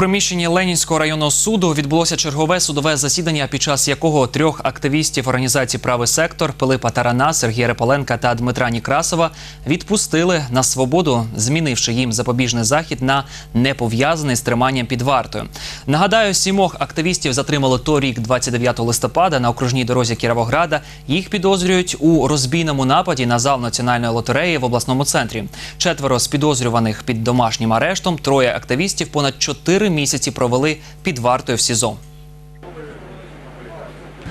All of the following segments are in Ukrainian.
приміщенні Ленінського районного суду відбулося чергове судове засідання, під час якого трьох активістів організації Правий сектор Пилипа Тарана, Сергія Репаленка та Дмитра Нікрасова відпустили на свободу, змінивши їм запобіжний захід на непов'язаний з триманням під вартою. Нагадаю, сімох активістів затримали торік, 29 листопада, на окружній дорозі Кіровограда. Їх підозрюють у розбійному нападі на зал національної лотереї в обласному центрі. Четверо з підозрюваних під домашнім арештом. Троє активістів понад чотири місяці провели під вартою в СІЗО.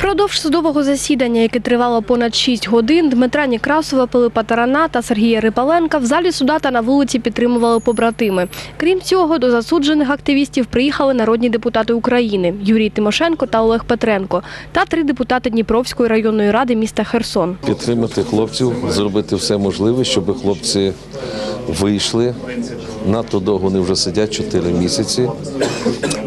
Продовж судового засідання, яке тривало понад 6 годин, Дмитра Нікрасова, Пилипа Тарана та Сергія Рипаленка в залі суда та на вулиці підтримували побратими. Крім цього, до засуджених активістів приїхали народні депутати України Юрій Тимошенко та Олег Петренко та три депутати Дніпровської районної ради міста Херсон. підтримати хлопців, зробити все можливе, щоб хлопці вийшли. Надто довго вони вже сидять 4 місяці.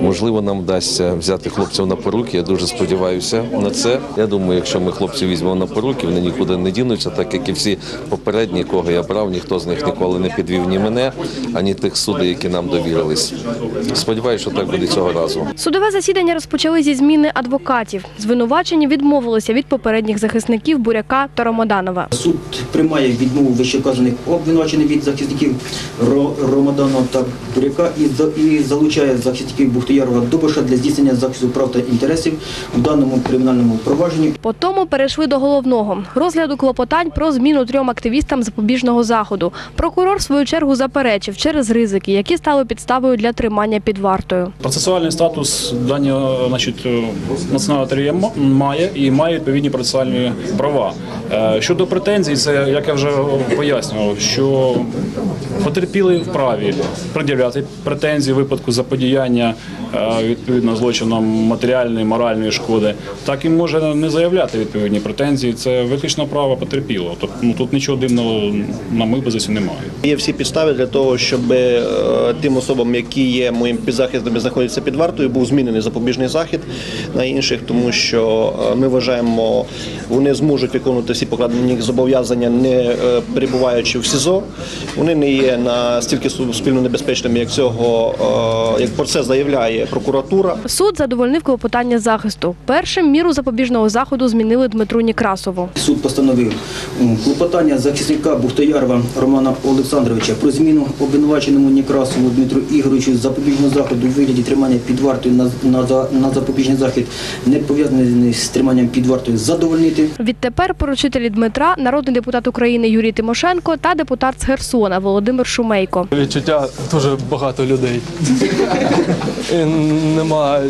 Можливо, нам вдасться взяти хлопців на поруки. Я дуже сподіваюся на це. Я думаю, якщо ми хлопців візьмемо на поруки, вони нікуди не дінуться, так як і всі попередні, кого я брав, ніхто з них ніколи не підвів ні мене, ані тих судей, які нам довірились. Сподіваюся, що так буде цього разу. Судове засідання розпочали зі зміни адвокатів. Звинувачені відмовилися від попередніх захисників Буряка та Ромаданова. Суд приймає відмову вищеказаних обвинувачених від захисників Ро- Ромаданова та Буряка і, за- і залучає захисників Бухтоярова Добиша для здійснення захисту прав та інтересів у даному кримінальному провадженні. По тому перейшли до головного розгляду клопотань про зміну трьом активістам запобіжного заходу. Прокурор в свою чергу заперечив через ризики, які стали підставою для тримання під вартою. Процесуальний статус даного значить, е, національна лотерея має і має відповідні процесуальні права. Е, Щодо претензій, це як я вже пояснював, що потерпіли вправі пред'являти претензії в випадку заподіяння відповідно злочином матеріальної моральної шкоди, так і може не заявляти відповідні претензії. Це виключно право потерпілого. Тобто ну, тут нічого дивного на мою позицію немає. Є всі підстави для того, щоб е, тим особам, які є моїм підзахисними, знаходяться під вартою, був змінений запобіжний захід на інших, тому що е, ми вважаємо, вони зможуть виконувати всі покладені зобов'язання, не е, перебуваючи в СІЗО. Вони не є настільки суспільно небезпечними, як цього як про це заявляє прокуратура. Суд задовольнив клопотання захисту. Першим міру запобіжного заходу змінили Дмитру Нікрасову. Суд постановив клопотання захисника Бухтоярова Романа Олександровича про зміну обвинуваченому Некрасову Дмитру Ігоровичу запобіжного заходу у вигляді тримання під вартою на, на, на запобіжний захід, не пов'язаний з триманням під вартою, задовольнити. Відтепер поручителі Дмитра, народний депутат України Юрій Тимошенко та депутат з Херсона Володимир Шумейко. Відчуття дуже багато людей. І нема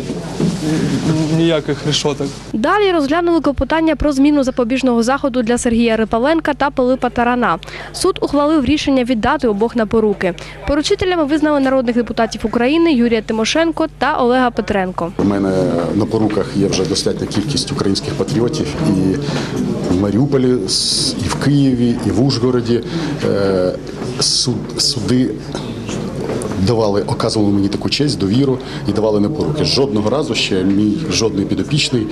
ніяких решоток. Далі розглянули клопотання про зміну запобіжного заходу для Сергія Рипаленка та Пилипа Тарана. Суд ухвалив рішення віддати обох на поруки. Поручителями визнали народних депутатів України Юрія Тимошенко та Олега Петренко. У мене на поруках є вже достатня кількість українських патріотів і в Маріуполі, і в Києві, і в Ужгороді. Е, суд- Суди давали, оказували мені таку честь, довіру і давали на поруки. Жодного разу ще мій жодний підопічний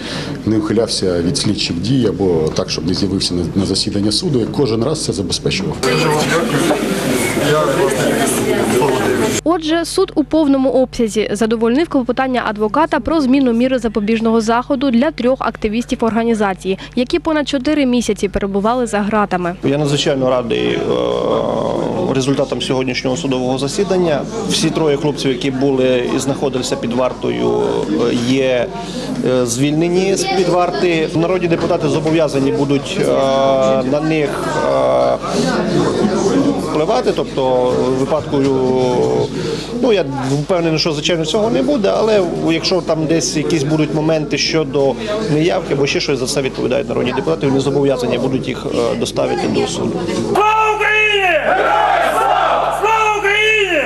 не ухилявся від слідчих дій або так, щоб не з'явився на, на засідання суду. І кожен раз це забезпечував. Отже, суд у повному обсязі задовольнив клопотання адвоката про зміну міри запобіжного заходу для трьох активістів організації, які понад чотири місяці перебували за ґратами. Я надзвичайно радий е, результатам сьогоднішнього судового засідання. Всі троє хлопців, які були і знаходилися під вартою, е, є е, звільнені з під варти. Народні депутати зобов'язані будуть е, на них впливати. Тобто, випадку, ну я впевнений, що звичайно цього не буде, але якщо там десь якісь будуть моменти щодо неявки або ще щось за це відповідають народні депутати, вони зобов'язані будуть їх доставити до суду. Україні! Слава Україні!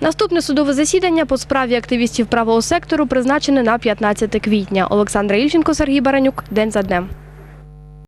Наступне судове засідання по справі активістів правого сектору призначене на 15 квітня. Олександра Ільченко, Сергій Баранюк. День за днем.